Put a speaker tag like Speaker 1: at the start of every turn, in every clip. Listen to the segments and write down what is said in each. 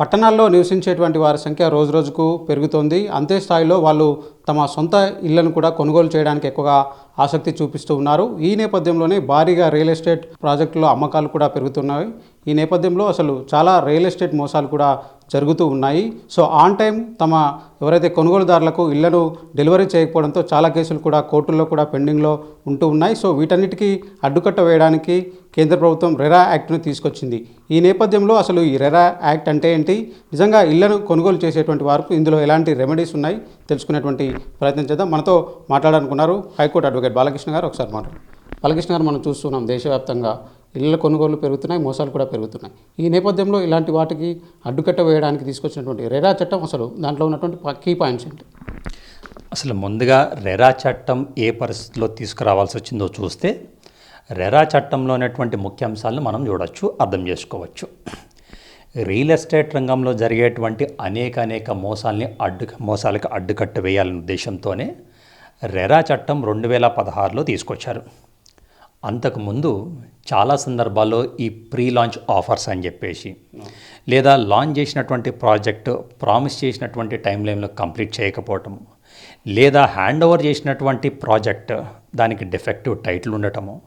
Speaker 1: పట్టణాల్లో నివసించేటువంటి వారి సంఖ్య రోజు రోజుకు పెరుగుతోంది. అంతే స్థాయిలో వాళ్ళు తమ సొంత ఇళ్ళను కూడా కొనుగోలు చేయడానికి ఎక్కువగా ఆసక్తి చూపిస్తూ ఉన్నారు. ఈ నేపథ్యంలోనే భారీగా రియల్ ఎస్టేట్ ప్రాజెక్టులో అమ్మకాలు కూడా పెరుగుతున్నాయి. ఈ నేపథ్యంలో అసలు చాలా రియల్ ఎస్టేట్ మోసాలు కూడా జరుగుతూ ఉన్నాయి. సో ఆన్ టైం తమ ఎవరైతే కొనుగోలుదారులకు ఇళ్ళను డెలివరీ చేయకపోవడంతో చాలా కేసులు కూడా కోర్టుల్లో కూడా పెండింగ్లో ఉంటూ ఉన్నాయి. సో వీటన్నిటికీ అడ్డుకట్ట వేయడానికి కేంద్ర ప్రభుత్వం రెరా యాక్ట్ను తీసుకొచ్చింది. ఈ నేపథ్యంలో అసలు ఈ రెరా యాక్ట్ అంటే ఏంటి? నిజంగా ఇళ్ళను కొనుగోలు చేసేటువంటి వారికి ఇందులో ఎలాంటి రెమెడీస్ ఉన్నాయి? తెలుసుకునేటువంటి ప్రయత్నం చేద్దాం. మనతో మాట్లాడాలనుకున్నారు హైకోర్టు అడ్వకేట్ బాలకృష్ణ గారు. ఒకసారి మాట్లాడారు బాలకృష్ణ గారు మనం చూస్తున్నాం దేశవ్యాప్తంగా ఇళ్ళ కొనుగోలు పెరుగుతున్నాయి మోసాలు కూడా పెరుగుతున్నాయి. ఈ నేపథ్యంలో ఇలాంటి వాటికి అడ్డుకట్ట వేయడానికి తీసుకొచ్చినటువంటి రెరా చట్టం అసలు దాంట్లో ఉన్నటువంటి కీ పాయింట్స్ ఏంటి?
Speaker 2: అసలు ముందుగా రెరా చట్టం ఏ పరిస్థితిలో తీసుకురావాల్సి వచ్చిందో చూస్తే రెరా చట్టంలో ఉన్నటువంటి ముఖ్య అంశాలను మనం చూడొచ్చు అర్థం చేసుకోవచ్చు. రియల్ ఎస్టేట్ రంగంలో జరిగేటువంటి అనేక అనేక మోసాల్ని అడ్డు మోసాలకు అడ్డుకట్ట వేయాలనే ఉద్దేశంతోనే రెరా చట్టం రెండు వేల పదహారులో తీసుకొచ్చారు. అంతకుముందు చాలా సందర్భాల్లో ఈ ప్రీ లాంచ్ ఆఫర్స్ అని చెప్పేసి. లేదా లాంచ్ చేసినటువంటి ప్రాజెక్ట్ ప్రామిస్ చేసినటువంటి టైం లైన్లో కంప్లీట్ చేయకపోవటం. లేదా హ్యాండ్ ఓవర్ చేసినటువంటి ప్రాజెక్ట్ దానికి డిఫెక్టివ్ టైటిల్ ఉండటము.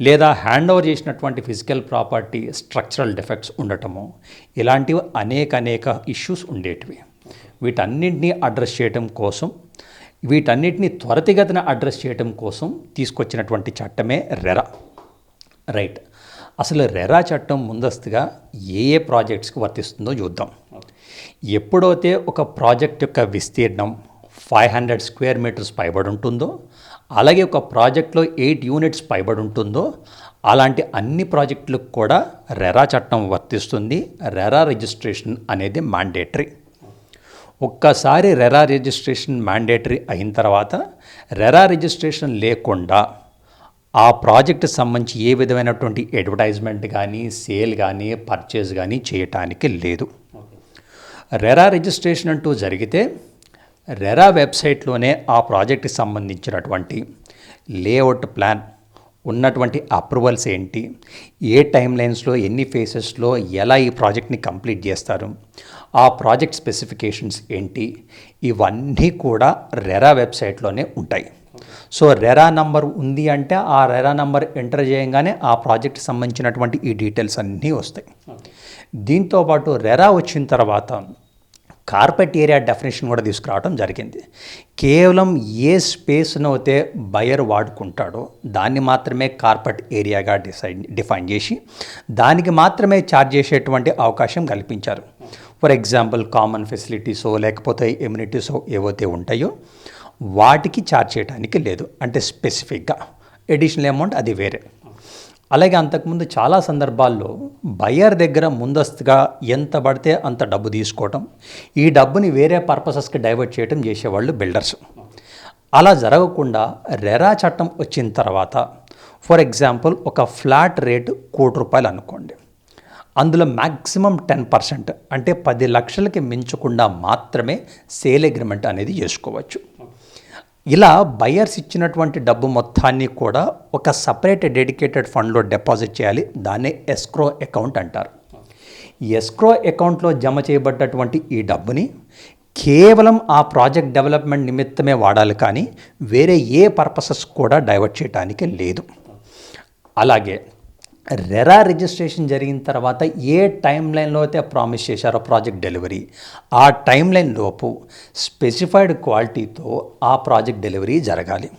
Speaker 2: లేదా హ్యాండ్ ఓవర్ చేసినటువంటి ఫిజికల్ ప్రాపర్టీ స్ట్రక్చరల్ డిఫెక్ట్స్ ఉండటము. ఇలాంటివి అనేక అనేక ఇష్యూస్ ఉండేటివి. వీటన్నింటినీ అడ్రస్ చేయటం కోసం వీటన్నిటిని త్వరితగతిన అడ్రస్ చేయటం కోసం తీసుకొచ్చినటువంటి చట్టమే రెరా రైట్. అసలు రెరా చట్టం ముందస్తుగా ఏ ఏ ప్రాజెక్ట్స్కి వర్తిస్తుందో చూద్దాం. ఎప్పుడైతే ఒక ప్రాజెక్ట్ యొక్క విస్తీర్ణం ఫైవ్ హండ్రెడ్ స్క్వేర్ మీటర్స్ పైబడి ఉంటుందో అలాగే ఒక ప్రాజెక్ట్లో ఎయిట్ యూనిట్స్ పైబడి ఉంటుందో అలాంటి అన్ని ప్రాజెక్టులకు కూడా రెరా చట్టం వర్తిస్తుంది. రెరా రిజిస్ట్రేషన్ అనేది మ్యాండేటరీ. ఒక్కసారి రెరా రిజిస్ట్రేషన్ మ్యాండేటరీ అయిన తర్వాత రెరా రిజిస్ట్రేషన్ లేకుండా ఆ ప్రాజెక్ట్ సంబంధించి ఏ విధమైనటువంటి అడ్వర్టైజ్మెంట్ కానీ సేల్ కానీ పర్చేజ్ కానీ చేయటానికి లేదు. రెరా రిజిస్ట్రేషన్ అంటూ జరిగితే రెరా వెబ్సైట్లోనే ఆ ప్రాజెక్ట్కి సంబంధించినటువంటి లేఅవుట్ ప్లాన్ ఉన్నటువంటి అప్రూవల్స్ ఏంటి ఏ టైం లైన్స్లో ఎన్ని ఫేసెస్లో ఎలా ఈ ప్రాజెక్ట్ని కంప్లీట్ చేస్తారు ఆ ప్రాజెక్ట్ స్పెసిఫికేషన్స్ ఏంటి ఇవన్నీ కూడా రెరా వెబ్సైట్లోనే ఉంటాయి. సో రెరా నంబర్ ఉంది అంటే ఆ రెరా నంబర్ ఎంటర్ చేయగానే ఆ ప్రాజెక్ట్ సంబంధించినటువంటి ఈ డీటెయిల్స్ అన్నీ వస్తాయి. దీంతోపాటు రెరా వచ్చిన తర్వాత కార్పెట్ ఏరియా డెఫినేషన్ కూడా తీసుకురావడం జరిగింది. కేవలం ఏ స్పేస్ను అయితే బయర్ వాడుకుంటాడో దాన్ని మాత్రమే కార్పెట్ ఏరియాగా డిసైడ్ డిఫైన్ చేసి దానికి మాత్రమే ఛార్జ్ చేసేటువంటి అవకాశం కల్పించారు. ఫర్ ఎగ్జాంపుల్ కామన్ ఫెసిలిటీసో లేకపోతే ఎమ్యూనిటీసో ఏవైతే ఉంటాయో వాటికి ఛార్జ్ చేయడానికి లేదు. అంటే స్పెసిఫిక్గా ఎడిషనల్ అమౌంట్ అది వేరే. అలాగే అంతకుముందు చాలా సందర్భాల్లో బయర్ దగ్గర ముందస్తుగా ఎంత పడితే అంత డబ్బు తీసుకోవటం ఈ డబ్బుని వేరే పర్పసెస్కి డైవర్ట్ చేయడం చేసేవాళ్ళు బిల్డర్స్ అలా జరగకుండా రెరా చట్టం వచ్చిన తర్వాత ఫర్ ఎగ్జాంపుల్ ఒక ఫ్లాట్ రేటు కోటి రూపాయలు అనుకోండి. అందులో మ్యాక్సిమం టెన్ పర్సెంట్ అంటే పది లక్షలకి మించకుండా మాత్రమే సేల్ అగ్రిమెంట్ అనేది చేసుకోవచ్చు. ఇలా బయర్స్ ఇచ్చినటువంటి డబ్బు మొత్తాన్ని కూడా ఒక సపరేట్ డెడికేటెడ్ ఫండ్లో డిపాజిట్ చేయాలి. దాన్నే ఎస్క్రో అకౌంట్ అంటారు. ఎస్క్రో అకౌంట్లో జమ చేయబడ్డటువంటి ఈ డబ్బుని కేవలం ఆ ప్రాజెక్ట్ డెవలప్మెంట్ నిమిత్తమే వాడాలి కానీ వేరే ఏ పర్పసెస్ కూడా డైవర్ట్ చేయడానికి లేదు. అలాగే రెరా రిజిస్ట్రేషన్ జరిగిన తర్వాత ఏ టైం లైన్లో అయితే ప్రామిస్ చేశారో ప్రాజెక్ట్ డెలివరీ ఆ టైం లైన్ లోపు స్పెసిఫైడ్ క్వాలిటీతో ఆ ప్రాజెక్ట్ డెలివరీ జరగాలి.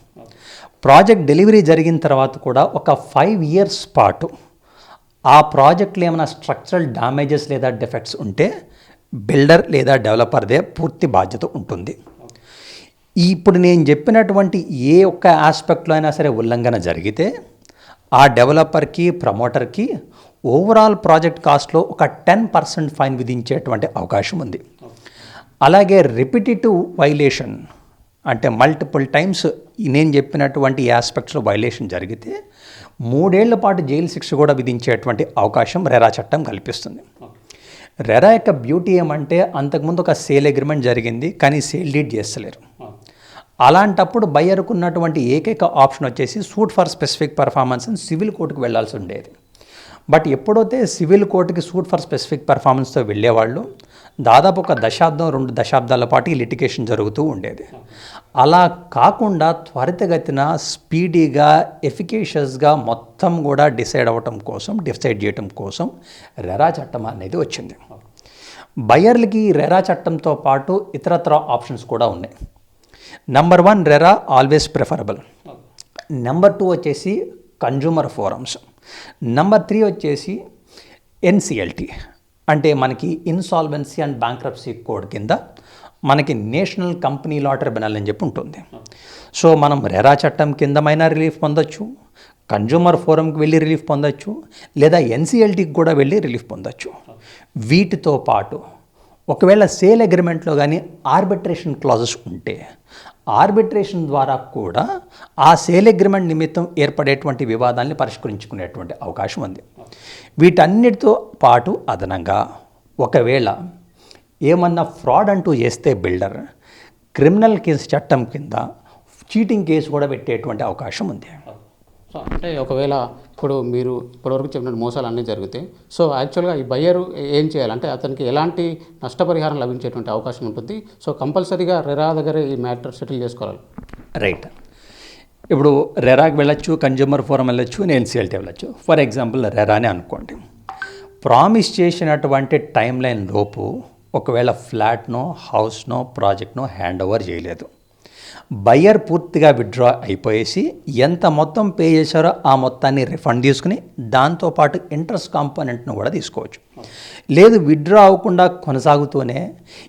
Speaker 2: ప్రాజెక్ట్ డెలివరీ జరిగిన తర్వాత కూడా ఒక ఫైవ్ ఇయర్స్ పాటు ఆ ప్రాజెక్ట్లో ఏమైనా స్ట్రక్చరల్ డ్యామేజెస్ లేదా డిఫెక్ట్స్ ఉంటే బిల్డర్ లేదా డెవలపర్దే పూర్తి బాధ్యత ఉంటుంది. ఇప్పుడు నేను చెప్పినటువంటి ఏ ఒక్క ఆస్పెక్ట్లో అయినా సరే ఉల్లంఘన జరిగితే ఆ డెవలపర్కి ప్రమోటర్కి ఓవరాల్ ప్రాజెక్ట్ కాస్ట్లో ఒక టెన్ పర్సెంట్ ఫైన్ విధించేటువంటి అవకాశం ఉంది. అలాగే రిపిటేటివ్ వైలేషన్ అంటే మల్టిపుల్ టైమ్స్ నేను చెప్పినటువంటి ఆస్పెక్ట్స్లో వైలేషన్ జరిగితే మూడేళ్ళ పాటు జైలు శిక్ష కూడా విధించేటువంటి అవకాశం రెరా చట్టం కల్పిస్తుంది. రెరా యొక్క బ్యూటీ ఏమంటే అంతకుముందు ఒక సేల్ అగ్రిమెంట్ జరిగింది కానీ సేల్ డీడ్ చేస్తలేరు. అలాంటప్పుడు బయ్యర్కు ఉన్నటువంటి ఏకైక ఆప్షన్ వచ్చేసి సూట్ ఫర్ స్పెసిఫిక్ పర్ఫార్మెన్స్ అని సివిల్ కోర్టుకు వెళ్ళాల్సి ఉండేది. బట్ ఎప్పుడైతే సివిల్ కోర్టుకి సూట్ ఫర్ స్పెసిఫిక్ పర్ఫార్మెన్స్తో వెళ్ళేవాళ్ళు దాదాపు ఒక దశాబ్దం రెండు దశాబ్దాల పాటు ఈ లిటిగేషన్ జరుగుతూ ఉండేది. అలా కాకుండా త్వరితగతిన స్పీడీగా ఎఫికేషియస్గా మొత్తం కూడా డిసైడ్ అవ్వటం కోసం డిసైడ్ చేయటం కోసం రెరా చట్టం అనేది వచ్చింది. బయర్లకి రెరా చట్టంతో పాటు ఇతరత్ర ఆప్షన్స్ కూడా ఉన్నాయి. Number one RERA always preferable number two వచ్చేసి కన్జ్యూమర్ ఫోరమ్స్ నెంబర్ త్రీ వచ్చేసి ఎన్సిఎల్టీ అంటే మనకి ఇన్సాల్వెన్సీ అండ్ బ్యాంక్రప్సీ కోడ్ కింద మనకి నేషనల్ కంపెనీ లా ట్రిబ్యునల్ అని చెప్పి ఉంటుంది. సో మనం రెరా చట్టం కిందమైనా రిలీఫ్ పొందొచ్చు కన్జ్యూమర్ ఫోరంకి వెళ్ళి రిలీఫ్ పొందొచ్చు లేదా ఎన్సిఎల్టీకి కూడా వెళ్ళి రిలీఫ్ పొందొచ్చు. వీటితో పాటు ఒకవేళ సేల్ అగ్రిమెంట్లో కానీ ఆర్బిట్రేషన్ క్లాజెస్ ఉంటే ఆర్బిట్రేషన్ ద్వారా కూడా ఆ సేల్ అగ్రిమెంట్ నిమిత్తం ఏర్పడేటువంటి వివాదాన్ని పరిష్కరించుకునేటువంటి అవకాశం ఉంది. వీటన్నిటితో పాటు అదనంగా ఒకవేళ ఏమన్నా ఫ్రాడ్ అంటూ చేస్తే బిల్డర్ క్రిమినల్ కేసు చట్టం కింద చీటింగ్ కేసు కూడా పెట్టేటువంటి అవకాశం ఉంది.
Speaker 1: సో అంటే ఒకవేళ ఇప్పుడు మీరు ఇప్పటివరకు చెప్పిన మోసాలు అన్నీ జరుగుతాయి సో యాక్చువల్గా ఈ బయ్యర్ ఏం చేయాలంటే అతనికి ఎలాంటి నష్టపరిహారం లభించేటువంటి అవకాశం ఉంటుంది. సో కంపల్సరీగా రెరా దగ్గర ఈ మ్యాటర్ సెటిల్ చేసుకోవాలి.
Speaker 2: రైట్ ఇప్పుడు రెరాకి వెళ్ళొచ్చు కన్జ్యూమర్ ఫోరం వెళ్ళొచ్చు నేను సిఎల్టీ వెళ్ళొచ్చు. ఫర్ ఎగ్జాంపుల్ రెరానే అనుకోండి. ప్రామిస్ చేసినటువంటి టైం లైన్ లోపు ఒకవేళ ఫ్లాట్నో హౌస్నో ప్రాజెక్ట్నో హ్యాండ్ ఓవర్ చేయలేదు. బయ్యర్ పూర్తిగా విత్డ్రా అయిపోయేసి ఎంత మొత్తం పే చేశారో ఆ మొత్తాన్ని రిఫండ్ తీసుకుని దాంతోపాటు ఇంట్రెస్ట్ కాంపోనెంట్ను కూడా తీసుకోవచ్చు. లేదు విత్డ్రా అవ్వకుండా కొనసాగుతూనే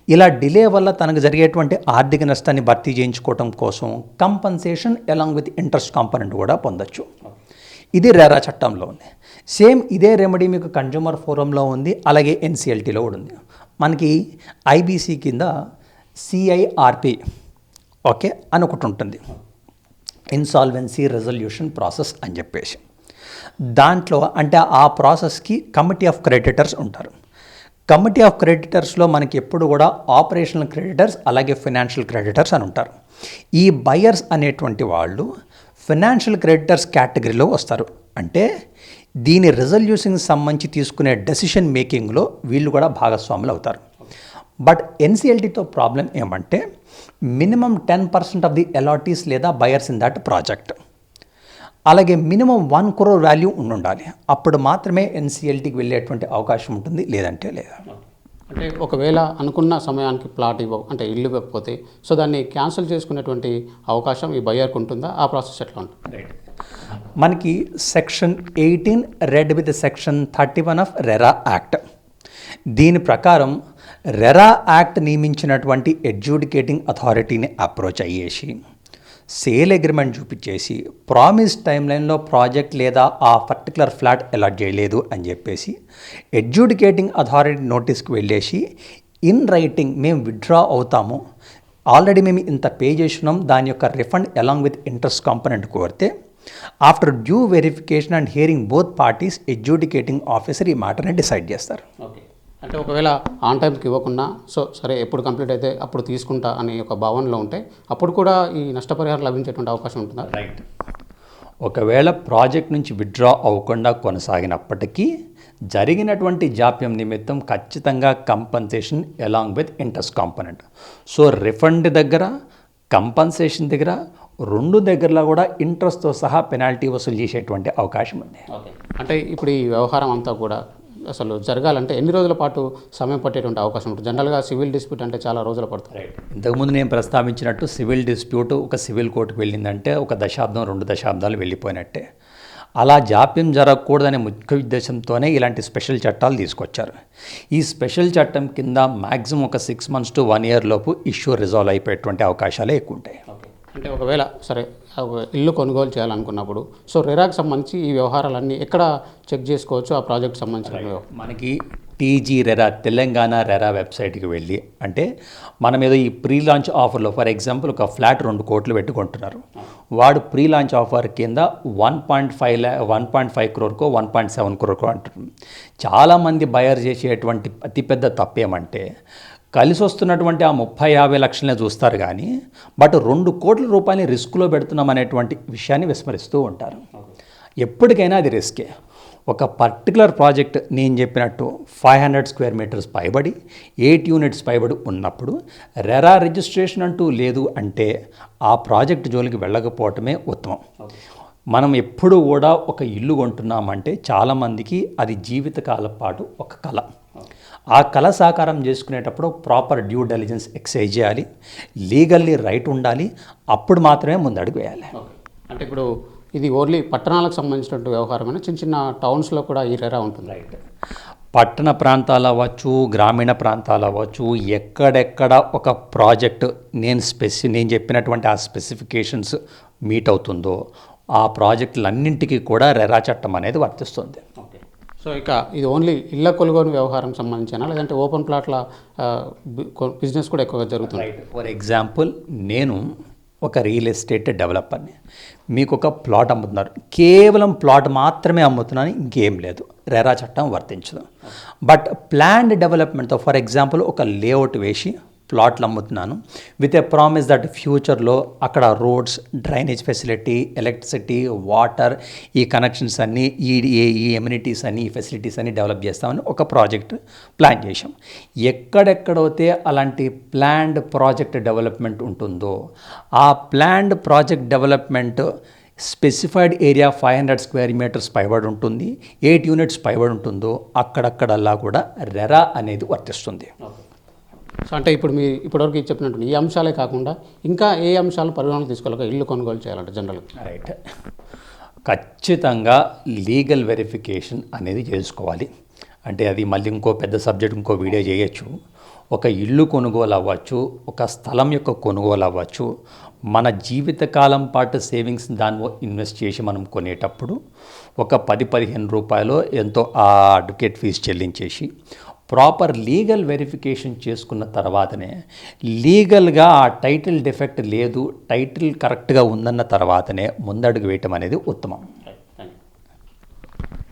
Speaker 2: ఇలా డిలే వల్ల తనకు జరిగేటువంటి ఆర్థిక నష్టాన్ని భర్తీ చేయించుకోవటం కోసం compensation along with interest component కూడా పొందొచ్చు. ఇది రెరా చట్టంలో ఉంది సేమ్ ఇదే రెమెడీ మీకు కన్జ్యూమర్ ఫోరంలో ఉంది అలాగే ఎన్సిఎల్టీలో కూడా ఉంది. మనకి ఐబీసీ కింద సిఐఆర్పి ఓకే అని ఒకటి ఉంటుంది ఇన్సాల్వెన్సీ రెజల్యూషన్ ప్రాసెస్ అని చెప్పేసి. దాంట్లో అంటే ఆ ప్రాసెస్కి కమిటీ ఆఫ్ క్రెడిటర్స్ ఉంటారు. కమిటీ ఆఫ్ క్రెడిటర్స్లో మనకి ఎప్పుడు కూడా ఆపరేషనల్ క్రెడిటర్స్ అలాగే ఫినాన్షియల్ క్రెడిటర్స్ అని ఉంటారు. ఈ బయర్స్ అనేటువంటి వాళ్ళు ఫినాన్షియల్ క్రెడిటర్స్ కేటగిరీలో వస్తారు. అంటే దీని రెజల్యూషన్ సంబంధించి తీసుకునే డెసిషన్ మేకింగ్లో వీళ్ళు కూడా భాగస్వాములు అవుతారు బట్ ఎన్సిఎల్టీతో ప్రాబ్లం ఏమంటే minimum ten percent of the allottees లేదా బయర్స్ ఇన్ దట్ ప్రాజెక్ట్ అలాగే మినిమం వన్ క్రోర్ వాల్యూ ఉండాలి అప్పుడు మాత్రమే ఎన్సిఎల్టీకి వెళ్ళేటువంటి అవకాశం ఉంటుంది లేదంటే లేదా.
Speaker 1: అంటే ఒకవేళ అనుకున్న సమయానికి ప్లాట్ ఇవ్వ అంటే ఇల్లు ఇవ్వకపోతే సో దాన్ని క్యాన్సిల్ చేసుకునేటువంటి అవకాశం ఈ బయ్యర్కి ఉంటుందా? ఆ ప్రాసెస్ ఎట్లా ఉంటుంది?
Speaker 2: మనకి section eighteen read with section thirty one of RERA act దీని ప్రకారం రెరా యాక్ట్ నియమించినటువంటి ఎడ్జుడికేటింగ్ అథారిటీని అప్రోచ్ అయ్యేసి సేల్ అగ్రిమెంట్ చూపించేసి ప్రామిస్ టైం లైన్లో ప్రాజెక్ట్ లేదా ఆ పర్టికులర్ ఫ్లాట్ అలాట్ చేయలేదు అని చెప్పేసి ఎడ్జ్యుడికేటింగ్ అథారిటీ నోటీస్కి వెళ్ళేసి ఇన్ రైటింగ్ మేము విత్డ్రా అవుతాము ఆల్రెడీ మేము ఇంత పే చేసినాం దాని యొక్క refund along with interest component కోరితే after due verification and hearing both parties adjudicating officer ఈ మ్యాటర్ని డిసైడ్ చేస్తారు.
Speaker 1: ఓకే. అంటే ఒకవేళ ఆన్ టైంకి ఇవ్వకుండా సో సరే ఎప్పుడు కంప్లీట్ అయితే అప్పుడు తీసుకుంటా అనే ఒక భావనలో ఉంటే అప్పుడు కూడా ఈ నష్టపరిహారం లభించేటువంటి అవకాశం ఉంటుందా?
Speaker 2: రైట్ ఒకవేళ ప్రాజెక్ట్ నుంచి విత్డ్రా అవ్వకుండా కొనసాగినప్పటికీ జరిగినటువంటి జాప్యం నిమిత్తం ఖచ్చితంగా compensation along with interest component so refund దగ్గర కంపన్సేషన్ దగ్గర రెండు దగ్గరలో కూడా ఇంట్రెస్ట్తో సహా పెనాల్టీ వసూలు చేసేటువంటి అవకాశం ఉంది.
Speaker 1: అంటే ఇప్పుడు ఈ వ్యవహారం అంతా కూడా అసలు జరగాలంటే ఎన్ని రోజుల పాటు సమయం పట్టేటువంటి అవకాశం ఉంటుంది? జనరల్గా సివిల్ డిస్ప్యూట్ అంటే చాలా రోజులు పడుతుంది.
Speaker 2: ఇంతకుముందు నేను ప్రస్తావించినట్టు సివిల్ డిస్ప్యూట్ ఒక సివిల్ కోర్టుకు వెళ్ళిందంటే ఒక దశాబ్దం రెండు దశాబ్దాలు వెళ్ళిపోయినట్టే. అలా జాప్యం జరగకూడదనే ముఖ్య ఉద్దేశంతోనే ఇలాంటి స్పెషల్ చట్టాలు తీసుకొచ్చారు. ఈ స్పెషల్ చట్టం కింద మ్యాక్సిమం ఒక six months to one year లోపు ఇష్యూ రిజాల్వ్ అయిపోయేటువంటి అవకాశాలే ఎక్కువ ఉంటాయి.
Speaker 1: అంటే ఒకవేళ సరే ఇల్లు కొనుగోలు చేయాలనుకున్నప్పుడు. సో రెరాకి సంబంధించి ఈ వ్యవహారాలన్నీ ఎక్కడ చెక్ చేసుకోవచ్చు? ఆ ప్రాజెక్ట్ సంబంధించిన
Speaker 2: మనకి టీజీ రెరా తెలంగాణ రెరా వెబ్సైట్కి వెళ్ళి అంటే మనం ఏదో ఈ ప్రీ లాంచ్ ఆఫర్లో ఫర్ ఎగ్జాంపుల్ ఒక ఫ్లాట్ రెండు కోట్లు పెట్టుకుంటున్నారు. వాడు ప్రీ లాంచ్ ఆఫర్ కింద వన్ పాయింట్ ఫైవ్ ల్యా వన్ పాయింట్ ఫైవ్ క్రోర్కో వన్ పాయింట్ సెవెన్ క్రోర్కో అంటున్నారు. చాలామంది బయర్ చేసేటువంటి అతిపెద్ద తప్పేమంటే కలిసి వస్తున్నటువంటి ఆ ముప్పై యాభై లక్షలనే చూస్తారు కానీ బట్ రెండు కోట్ల రూపాయలని రిస్క్లో పెడుతున్నాం అనేటువంటి విషయాన్ని విస్మరిస్తూ ఉంటారు. ఎప్పటికైనా అది రిస్కే. ఒక పర్టికులర్ ప్రాజెక్ట్ నేను చెప్పినట్టు ఫైవ్ హండ్రెడ్ స్క్వేర్ మీటర్స్ పైబడి ఎయిట్ యూనిట్స్ పైబడి ఉన్నప్పుడు రెరా రిజిస్ట్రేషన్ అంటూ లేదు అంటే ఆ ప్రాజెక్ట్ జోలికి వెళ్ళకపోవటమే ఉత్తమం. మనం ఎప్పుడు కూడా ఒక ఇల్లు కొంటున్నామంటే చాలామందికి అది జీవితకాలం పాటు ఒక కళ ఆ కళ సాకారం చేసుకునేటప్పుడు ప్రాపర్ డ్యూ డెలిజెన్స్ ఎక్సైజ్ చేయాలి. లీగల్లీ రైట్ ఉండాలి. అప్పుడు మాత్రమే ముందడుగు వేయాలి.
Speaker 1: అంటే ఇప్పుడు ఇది ఓన్లీ పట్టణాలకు సంబంధించినటువంటి వ్యవహారమైన? చిన్న చిన్న టౌన్స్లో కూడా ఈ రెరా ఉంటుంది.
Speaker 2: రైట్ పట్టణ ప్రాంతాలు అవ్వచ్చు గ్రామీణ ప్రాంతాలు అవ్వచ్చు ఎక్కడెక్కడ ఒక ప్రాజెక్ట్ నేను స్పెసి నేను చెప్పినటువంటి ఆ స్పెసిఫికేషన్స్ మీట్ అవుతుందో ఆ ప్రాజెక్టులన్నింటికి కూడా రెరా చట్టం అనేది వర్తిస్తుంది.
Speaker 1: సో ఇక ఇది ఓన్లీ ఇళ్ళ కొనుగోలు వ్యవహారం సంబంధించిన? లేదంటే ఓపెన్ ప్లాట్ల బిజినెస్ కూడా ఎక్కువగా జరుగుతుంది.
Speaker 2: రైట్. ఫర్ ఎగ్జాంపుల్ నేను ఒక రియల్ ఎస్టేట్ డెవలపర్ని. మీకు ఒక ప్లాట్ అమ్ముతున్నారు. కేవలం ప్లాట్ మాత్రమే అమ్ముతున్నాను ఇంకేం లేదు. రెరా చట్టం వర్తించదు. బట్ ప్లాన్డ్ డెవలప్మెంట్తో ఫర్ ఎగ్జాంపుల్ ఒక లేఅవుట్ వేసి ప్లాట్లు అమ్ముతున్నాను. విత్ ఏ ప్రామిస్ దట్ ఫ్యూచర్లో అక్కడ roads drainage facility electricity water ఈ కనెక్షన్స్ అన్నీ ఈ ఈ- ఎమ్యూనిటీస్ అన్ని ఈ ఫెసిలిటీస్ అన్ని డెవలప్ చేస్తామని ఒక ప్రాజెక్ట్ ప్లాన్ చేశాం. ఎక్కడెక్కడైతే అలాంటి ప్లాన్డ్ ప్రాజెక్ట్ డెవలప్మెంట్ ఉంటుందో ఆ planned project development specified area five hundred square metres పైబడి ఉంటుంది. ఎయిట్ యూనిట్స్ పైబడి ఉంటుందో అక్కడక్కడల్లా కూడా రెరా అనేది వర్తిస్తుంది.
Speaker 1: సో అంటే ఇప్పుడు మీ ఇప్పటివరకు చెప్పినట్టు ఈ అంశాలే కాకుండా ఇంకా ఏ అంశాలు పరిగణలోకి తీసుకోవాలి ఇల్లు కొనుగోలు చేయాలంటే జనరల్గా.
Speaker 2: రైట్ ఖచ్చితంగా లీగల్ వెరిఫికేషన్ అనేది చేసుకోవాలి. అంటే అది మళ్ళీ ఇంకో పెద్ద సబ్జెక్ట్ ఇంకో వీడియో చేయొచ్చు. ఒక ఇల్లు కొనుగోలు అవ్వచ్చు ఒక స్థలం యొక్క కొనుగోలు అవ్వచ్చు. మన జీవితకాలం పాటు సేవింగ్స్ దానిలో ఇన్వెస్ట్ చేసి మనం కొనేటప్పుడు ఒక పది పదిహేను రూపాయలు ఎంతో ఆ అడ్వకేట్ ఫీజు చెల్లించేసి ప్రాపర్ లీగల్ వెరిఫికేషన్ చేసుకున్న తర్వాతనే లీగల్గా ఆ టైటిల్ డిఫెక్ట్ లేదు టైటిల్ కరెక్ట్గా ఉందన్న తర్వాతనే ముందడుగు వేయటం అనేది ఉత్తమం.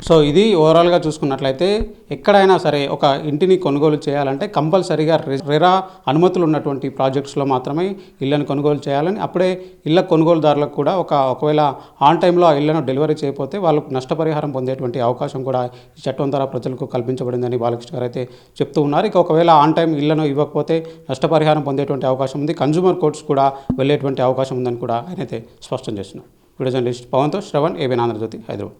Speaker 1: సో ఇది ఓవరాల్గా చూసుకున్నట్లయితే ఎక్కడైనా సరే ఒక ఇంటిని కొనుగోలు చేయాలంటే కంపల్సరీగా రెరా అనుమతులు ఉన్నటువంటి ప్రాజెక్ట్స్లో మాత్రమే ఇళ్ళను కొనుగోలు చేయాలని అప్పుడే ఇళ్ళ కొనుగోలుదారులకు కూడా ఒక ఒకవేళ ఆన్ టైంలో ఆ ఇళ్ళను డెలివరీ చేయకపోతే వాళ్ళకు నష్టపరిహారం పొందేటువంటి అవకాశం కూడా ఈ చట్టం ద్వారా ప్రజలకు కల్పించబడిందని బాలకృష్ణ గారు అయితే చెప్తూ ఉన్నారు. ఇక ఒకవేళ ఆన్ టైం ఇళ్ళను ఇవ్వకపోతే నష్టపరిహారం పొందేటువంటి అవకాశం ఉంది. కన్జ్యూమర్ కోర్ట్స్ కూడా వెళ్ళేటువంటి అవకాశం ఉందని కూడా ఆయన అయితే స్పష్టం చేస్తున్నారు. వీడియో జర్నలిస్ట్ పవన్తో శ్రవణ్ ఏబీ ఆంధ్రజ్యోతి హైదరాబాద్.